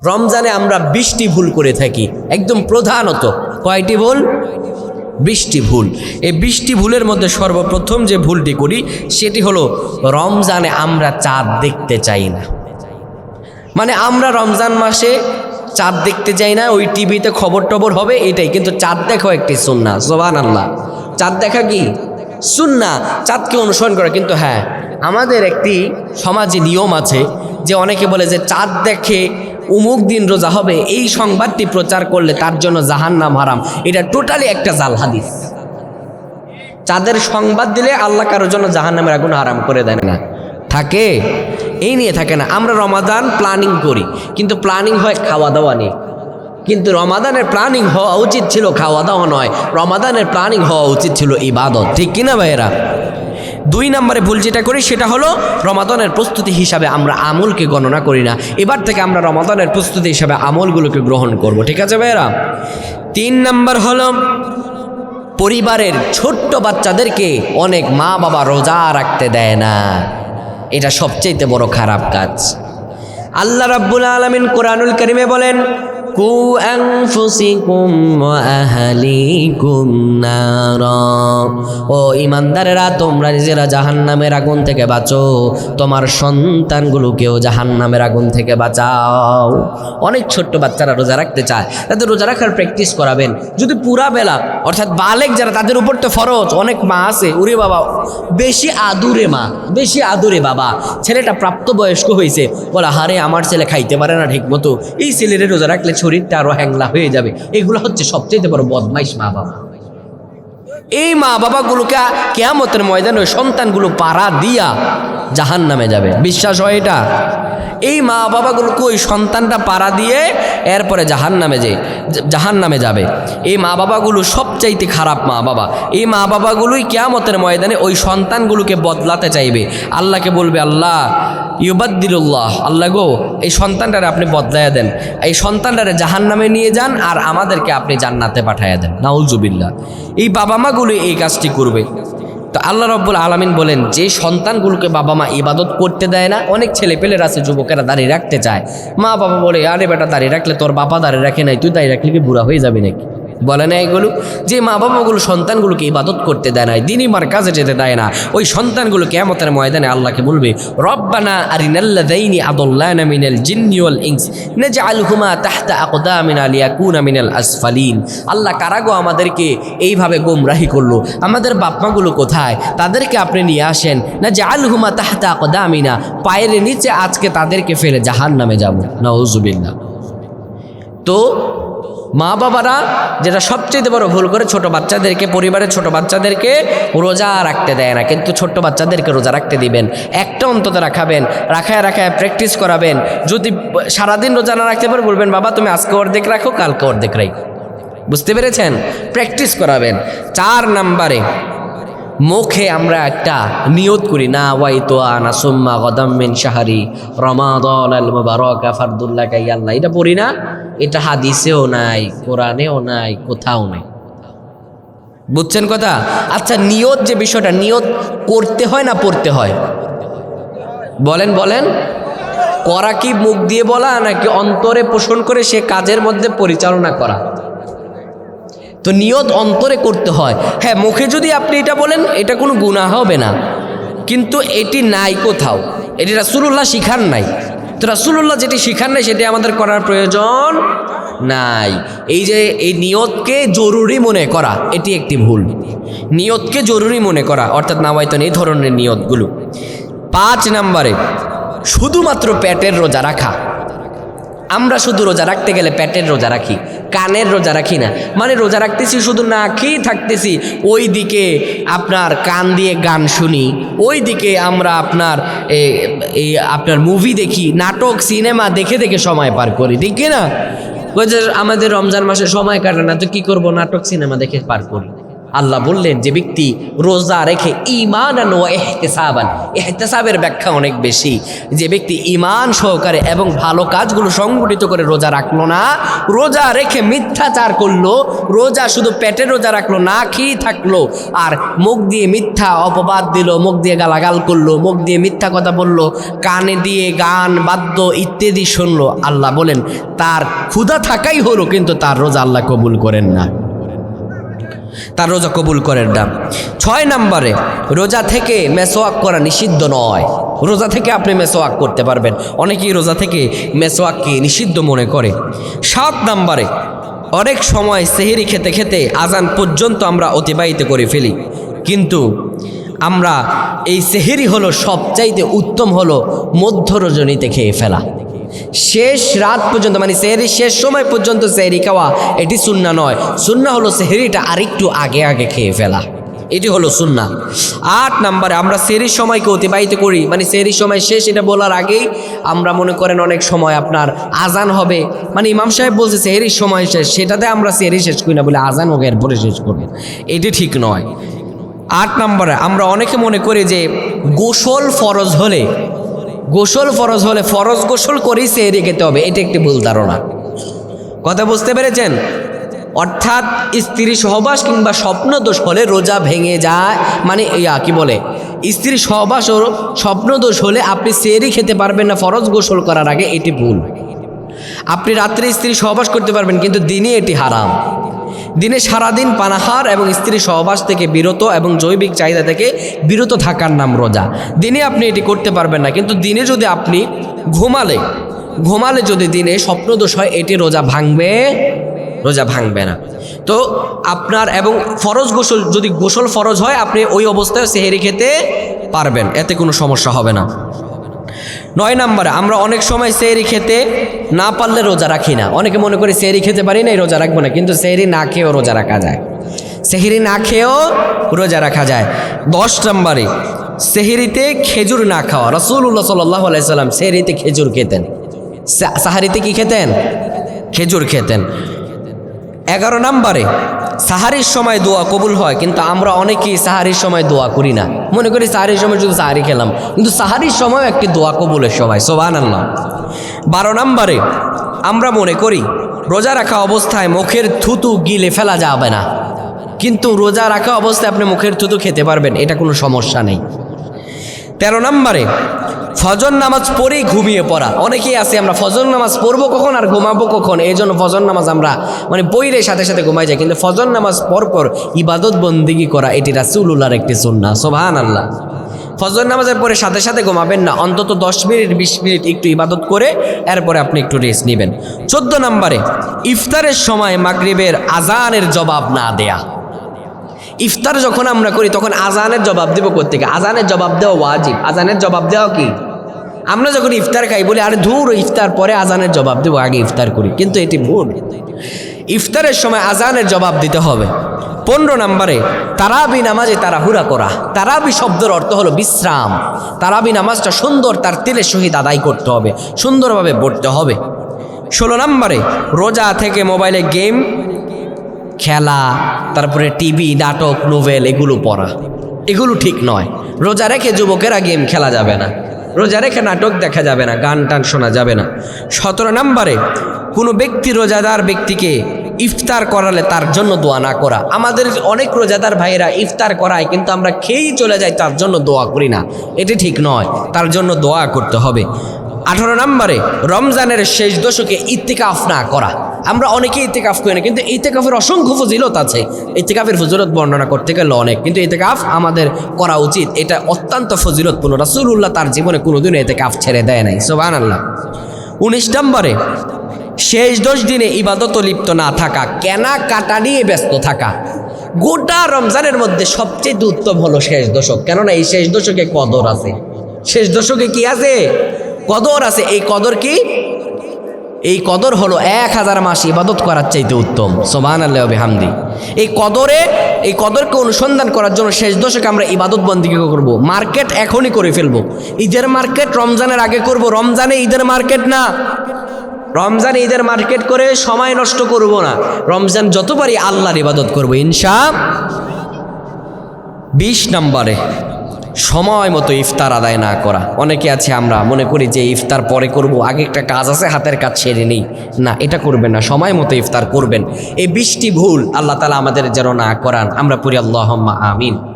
রমজানে আমরা বৃষ্টি ভুল করে থাকি, একদম প্রধানত। কয়টি ভুল? বৃষ্টি ভুল। এই বৃষ্টি ভুলের মধ্যে সর্বপ্রথম যে ভুলটি করি, সেটি হলো রমজানে আমরা চাঁদ দেখতে চাই না। মানে আমরা রমজান মাসে চাঁদ দেখতে যাই না, ওই টিভিতে খবর টবর হবে এটাই, কিন্তু চাঁদ দেখাও একটি সুন্না সোবান আল্লাহ চাঁদ দেখা কি? সুন্না চাঁদকে অনুসরণ করা, কিন্তু হ্যাঁ আমাদের একটি সমাজে নিয়ম আছে যে অনেকে বলে যে চাঁদ দেখে উমুক দিন রোজা হবে, এই সংবাদটি প্রচার করলে তার জন্য জাহান নাম হারাম। এটা টোটালি একটা জাল হাদিস। চাঁদের সংবাদ দিলে আল্লাহ কারোর জন্য জাহান নামের আগুন হারাম করে দেয় না। থাকে? এই নিয়ে থাকে না। আমরা রমাদান প্ল্যানিং করি, কিন্তু প্ল্যানিং হয় খাওয়া দাওয়া নিয়ে। কিন্তু রমাদানের প্ল্যানিং হওয়া উচিত ছিল খাওয়া দাওয়া নয়। রমাদানের প্ল্যানিং হওয়া উচিত ছিল ইবাদত। ঠিক কিনা ভাইয়েরা? দুই নম্বরে ভুল যেটা করি, সেটা হলো রমাদনের প্রস্তুতি হিসাবে আমরা আমলকে গণনা করি না। এবার থেকে আমরা রমাদনের প্রস্তুতি হিসাবে আমলগুলোকে গ্রহণ করব, ঠিক আছে ভাইয়েরা? তিন নম্বর হলো পরিবারের ছোট্ট বাচ্চাদেরকে অনেক মা বাবা রোজা রাখতে দেয় না। এটা সবচেয়ে বড় খারাপ কাজ। আল্লাহ রাব্বুল আলামিন কোরআনুল করিমে বলেন কু আনফুসিকুম ওয়া আহলিকুম নারা ও ইমানদারেরা, তোমরা নিজেরা জাহান্নামের আগুন থেকে বাঁচো। তোমার সন্তানগুলোকেও জাহান্নামের আগুন থেকে বাঁচাও। অনেক ছোট্ট বাচ্চারা রোজা রাখতে চায়, তাদের রোজা রাখার প্র্যাকটিস করাবেন। যদি পুরা বেলা, অর্থাৎ বালেক যারা, তাদের উপর তো ফরজ, অনেক মা আছে। উরে বাবা, বেশি আদুরে মা, বেশি আদুরে বাবা। ছেলেটা প্রাপ্তবয়স্ক হয়েছে, বলা, হারে, আমার ছেলে খাইতে পারে না ঠিক মতো এই ছেলের রোজা রাখলে শরীরটা আরও হ্যাংলা হয়ে যাবে। এগুলো হচ্ছে সবচেয়ে বড় বদমাইশ মা বাবা। এই মা বাবাগুলোকে কেয়ামতের ময়দানে সন্তানগুলো পাড়া দিয়া জাহান নামে যাবে। বিশ্বাস হয় এটা? এই মা বাবাগুলোকে ওই সন্তানটা পাড়া দিয়ে এরপরে জাহান নামে যে জাহান নামে যাবে। এই মা বাবাগুলো সবচাইতে খারাপ মা বাবা। এই মা বাবাগুলোই কেয়ামতের ময়দানে ওই সন্তানগুলোকে বদলাতে চাইবে। আল্লাহকে বলবে, আল্লাহ ইউবাদ্দিরুল্লাহ আল্লাহ গো, এই সন্তানটারে আপনি বদলাইয়া দেন। এই সন্তানটারে জাহান নামে নিয়ে যান আর আমাদেরকে আপনি জান্নাতে পাঠাইয়া দেন। নাউজুবিল্লাহ। এই বাবা মাগুলো এই কাজটি করবে। তো আল্লাহ রব্বুল আলমিন বলেন, যে সন্তানগুলোকে বাবা মা ইবাদত করতে দেয় না, অনেক ছেলে পেলের আছে, যুবকেরা দাঁড়িয়ে রাখতে চায়। মা বাবা বলে, আরে বেটা, দাঁড়িয়ে রাখলে তোর বাবা দাঁড়িয়ে রাখে নাই, তুই দাঁড়িয়ে রাখলে কি বুড়া হয়ে যাবি নাকি? বলে না এগুলো? যে মা বাবাগুলো সন্তানগুলোকে ইবাদত করতে দেয় না দিনই মার কাজে যেতে দেয় না, ওই সন্তানগুলো কেমতের ময়দানে আল্লাহকে বলবে, রব্বানা আরিনাল্লা দাইনি আদুল্লানা মিনাল জিন্নি ওয়াল ইনস, নাজআলহুমা তাহতা আকদামিনা লিয়াকুনা মিনাল আসফালিন। আল্লাহ কারাগো আমাদেরকে এইভাবে গোমরাহি করল? আমাদের বাপমাগুলো কোথায়? তাদেরকে আপনি নিয়ে আসেন না যে জাআলহুমা তাহতা আকদামিনা। পায়ের নিচে আজকে তাদেরকে ফেলে জাহান নামে যাব। নাউজুবিল্লাহ। তো মা বাবারা, যেটা সবচেয়ে বড় ভুল করে ছোট বাচ্চাদেরকে, পরিবারের ছোট বাচ্চাদেরকে রোজা রাখতে দেয় না। কিন্তু ছোট্ট বাচ্চাদেরকে রোজা রাখতে দিবেন। একটা অন্তত রাখাবেন, রাখায় রাখায় প্র্যাকটিস করাবেন। যদি সারাদিন রোজা না রাখতে পারে বলবেন, বাবা, তুমি আজকে অর্ধেক রাখো, কালকে অর্ধেক রাখো। বুঝতে পেরেছেন? প্র্যাকটিস করাবেন। চার নাম্বারে, মুখে আমরা একটা নিয়ত করি, না ওয়াই তো আনা সুম্মা গদাম্মিন শাহারি রমাদল আল মুবারক, ফারদুল্লাহ কাই আল্লাহ এটা পড়ি না? এটা হাদিসেও নাই, কোরআনেও নাই, কোথাও নাই। বুঝছেন কথা? আচ্ছা নিয়ত যে বিষয়টা, নিয়ত করতে হয় না পড়তে হয়? বলেন বলেন। করা কি মুখ দিয়ে বলা, নাকি অন্তরে পোষণ করে সে কাজের মধ্যে পরিচালনা করা? তো নিয়ত অন্তরে করতে হয়। হ্যাঁ মুখে যদি আপনি এটা বলেন, এটা কোনো গুণা হবে না। কিন্তু এটি নাই কোথাও। এটি রাসুল্লাহ শিখান নাই। তো রাসুল্লাহ যেটি শিখান নাই, সেটি আমাদের করার প্রয়োজন নাই। এই যে, এই নিয়তকে জরুরি মনে করা, এটি একটি ভুল নিয়তকে জরুরি মনে করা, অর্থাৎ নামায়তন এই ধরনের নিয়তগুলো। পাঁচ নম্বরে, শুধুমাত্র পেটের রোজা রাখা। আমরা শুধু রোজা রাখতে গেলে পেটের রোজা রাখি, কানের রোজা রাখি না। মানে রোজা রাখতেছি, শুধু না খেয়ে থাকতেছি ওই দিকে আপনার কান দিয়ে গান শুনি ওই দিকে আমরা আপনার এই আপনার মুভি দেখি, নাটক সিনেমা দেখে দেখে সময় পার করি, ঠিক না? আমাদের রমজান মাসে সময় কাটে না, তো কি করব? নাটক সিনেমা দেখে পার করি। আল্লাহ বললেন যে ব্যক্তি রোজা রেখে ইমান আন ও এহতেসাবান এহতেসাবের ব্যাখ্যা অনেক বেশি। যে ব্যক্তি ইমান সহকারে এবং ভালো কাজগুলো সংগঠিত করে রোজা রাখল না, রোজা রেখে মিথ্যাচার করল, রোজা শুধু পেটে রোজা রাখল না খেয়ে থাকল, আর মুখ দিয়ে মিথ্যা অপবাদ দিল, মুখ দিয়ে গালাগাল করল, মুখ দিয়ে মিথ্যা কথা বলল, কানে দিয়ে গান, বাদ্য ইত্যাদি শুনলো। আল্লাহ বলেন, তার ক্ষুধা থাকাই হলো, কিন্তু তার রোজা আল্লাহ কবুল করেন না। তার রোজা কবুল করেন না। ছয় নম্বরে, রোজা থেকে মেসোয়াক করা নিষিদ্ধ নয়। রোজা থেকে আপনি মেসোয়াক করতে পারবেন। অনেকেই রোজা থেকে মেসোয়াককে নিষিদ্ধ মনে করে। সাত নম্বরে, অনেক সময় সেহেরি খেতে খেতে আজান পর্যন্ত আমরা অতিবাহিত করে ফেলি। কিন্তু আমরা এই সেহেরি হলো সবচাইতে উত্তম হলো মধ্য রজনীতে খেয়ে ফেলা। শেষ রাত পর্যন্ত মানে সেহরি, শেষ সময় পর্যন্ত সেহরি খাওয়া, এটি সুন্না নয়। সুন্না হলো সেহরিটা আরেকটু আগে আগে খেয়ে ফেলা। এটি হলো সুন্না। আট নাম্বারে, আমরা সেহরির সময়কে অতিবাহিত করি। মানে সেহরির সময় শেষ, এটা বলার আগেই আমরা মনে করেন অনেক সময় আপনার আজান হবে। মানে ইমাম সাহেব বলছে, সেহরির সময় শেষ, সেটাতে আমরা সেহরি শেষ করি না বলে আজান হোক, এরপরে শেষ করবেন এটি ঠিক নয়। আট নম্বরে, আমরা অনেকে মনে করি যে গোসল ফরজ হলে গোসল ফরজ হলে ফরজ গোসল করেই সেহরি খেতে হবে, এটা একটি ভুল ধারণা। কথা বুঝতে পেরেছেন? অর্থাৎ স্ত্রী সহবাস কিংবা স্বপ্ন দোষ হলে রোজা ভেঙে যায় মানে ইয়া কি বলে? স্ত্রী সহবাস ও স্বপ্ন দোষ হলে আপনি সেহরি খেতে পারবেন না, ফরজ গোসল করার আগে এটি ভুল। আপনি রাত্রে স্ত্রী সহবাস করতে পারবেন, কিন্তু দিনে এটি হারাম। দিনে সারাদিন পানাহার এবং স্ত্রী সহবাস থেকে বিরত এবং জৈবিক চাহিদা থেকে বিরত থাকার নাম রোজা। দিনে আপনি এটি করতে পারবেন না, কিন্তু দিনে যদি আপনি ঘুমালে ঘুমালে যদি দিনে স্বপ্নদোষ হয়, এটি রোজা ভাঙবে রোজা ভাঙবে না। তো আপনার এবং ফরজ গোসল, যদি গোসল ফরজ হয়, আপনি ওই অবস্থায় সেহেরি খেতে পারবেন, এতে কোনো সমস্যা হবে না। নয় নম্বরে, আমরা অনেক সময় সেহরি খেতে না পারলে রোজা রাখি না। অনেকে মনে করি সেহরি খেতে পারি না রোজা রাখব না, কিন্তু সেহরি না খেয়েও রোজা রাখা যায়। সেহরি না খেয়েও রোজা রাখা যায়। দশ নম্বরে, সেহরিতে খেজুর না খাওয়া। রসুল্লাহ সাল্লাহ আলাইসাল্লাম সেহরিতে খেজুর খেতেন। সাহারিতে কি খেতেন? খেজুর খেতেন। এগারো নম্বরে, সাহারির সময় দোয়া কবুল হয়, কিন্তু আমরা অনেকেই সাহারির সময় দোয়া করি না। মনে করি সাহারির সময় শুধু সাহারি খেলাম, কিন্তু সাহারির সময় একটি দোয়া কবুলের সময় সোবান আল্লাহ বারো নম্বরে, আমরা মনে করি রোজা রাখা অবস্থায় মুখের থুতু গিলে ফেলা যাবে না, কিন্তু রোজা রাখা অবস্থায় আপনি মুখের থুতু খেতে পারবেন, এটা কোনো সমস্যা নেই। তেরো নম্বরে, ফজর নামাজ পড়েই ঘুমিয়ে পড়া। অনেকেই আছে, আমরা ফজর নামাজ পড়ব কখন আর ঘুমাবো কখন? এই জন্য ফজর নামাজ আমরা মানে পইরে সাথে সাথে ঘুমাই যাই, কিন্তু ফজর নামাজ পর পর ইবাদত বন্দিগি করা, এটি রাসুল্লাহর একটি সুন্না সোভান আল্লাহ ফজর নামাজের পরে সাথে সাথে ঘুমাবেন না, অন্তত দশ মিনিট, বিশ মিনিট একটু ইবাদত করে, এরপরে আপনি একটু রেস্ট নেবেন। চোদ্দ নম্বরে, ইফতারের সময় মাগরিবের আজানের জবাব না দেয়া। ইফতার যখন আমরা করি, তখন আজানের জবাব দেবো কোথেকে আজানের জবাব দেওয়া ওয়াজিব। আজানের জবাব দেওয়া কি? আমরা যখন ইফতার খাই বলি, আরে ধুর ইফতার পরে আজানের জবাব দেবো, আগে ইফতার করি। কিন্তু এটি ভুল। ইফতারের সময় আজানের জবাব দিতে হবে। পনেরো নম্বরে, তারাবি নামাজে তাড়াহুড়া করা। তারাবি শব্দের অর্থ হলো বিশ্রাম। তারাবি নামাজটা সুন্দর তার তেলের সহিত আদায় করতে হবে, সুন্দরভাবে পড়তে হবে। ষোলো নম্বরে, রোজা থেকে মোবাইলে গেম খেলা, তারপরে টিভি, নাটক, নোভেল, এগুলো পড়া। এগুলো ঠিক নয়। রোজা রেখে যুবকেরা গেম খেলা যাবে না। রোজা রেখে নাটক দেখা যাবে না, গান টান শোনা যাবে না। সতেরো নম্বরে, কোনো ব্যক্তি রোজাদার ব্যক্তিকে ইফতার করালে তার জন্য দোয়া না করা। আমাদের অনেক রোজাদার ভাইয়েরা ইফতার করায়, কিন্তু আমরা খেয়েই চলে যাই, তার জন্য দোয়া করি না। এটি ঠিক নয়। তার জন্য দোয়া করতে হবে। আঠারো নম্বরে রমজানের শেষ দশকে ইত্তিকাফ না করা। আমরা অনেকে ইত্তেকাফ করি না, কিন্তু ইত্তেকাফের অসংখ্য ফজিলত আছে। ইতিকাফের ফজিলত বর্ণনা করতে গেলে অনেক, কিন্তু ইত্তেকাফ আমাদের করা উচিত। এটা অত্যন্ত ফজিলতপূর্ণ। রাসূলুল্লাহ তার জীবনে কোনোদিনও ইত্তেকাফ ছেড়ে দেয় নাই। সোবান আল্লাহ উনিশ নম্বরে, শেষ দশ দিনে ইবাদত লিপ্ত না থাকা কেনা কাটা নিয়ে ব্যস্ত থাকা। গোটা রমজানের মধ্যে সবচেয়ে উত্তম হলো শেষ দশক। কেননা এই শেষ দশকে কদর আছে। শেষ দশকে কি আছে? কদর আছে, এই কদর কি? এই কদর হলো এক হাজার মাস ইবাদত করার চাইতে উত্তম। সোমান আল্লাহ হামদি এই কদরে, এই কদরকে অনুসন্ধান করার জন্য শেষ দশকে আমরা ইবাদত বন্দিকে করব? মার্কেট এখনই করে ফেলব। ঈদের মার্কেট রমজানের আগে করব। রমজানে ঈদের মার্কেট না। রমজান ঈদের মার্কেট করে সময় নষ্ট করব না। রমজান যত পারি আল্লাহর ইবাদত করব। ইনশা বিশ নম্বরে। সময় মতো ইফতার আদায় না করা। অনেকে আছে, আমরা মনে করি যে ইফতার পরে করব, আগে একটা কাজ আছে, হাতের কাজ ছেড়ে নেই। না, এটা করবেন না, সময় মতো ইফতার করবেন। এই বৃষ্টি ভুল, আল্লাহ তালা আমাদের যেন না করান। আমরা পড়ি আল্লাহ আমিন।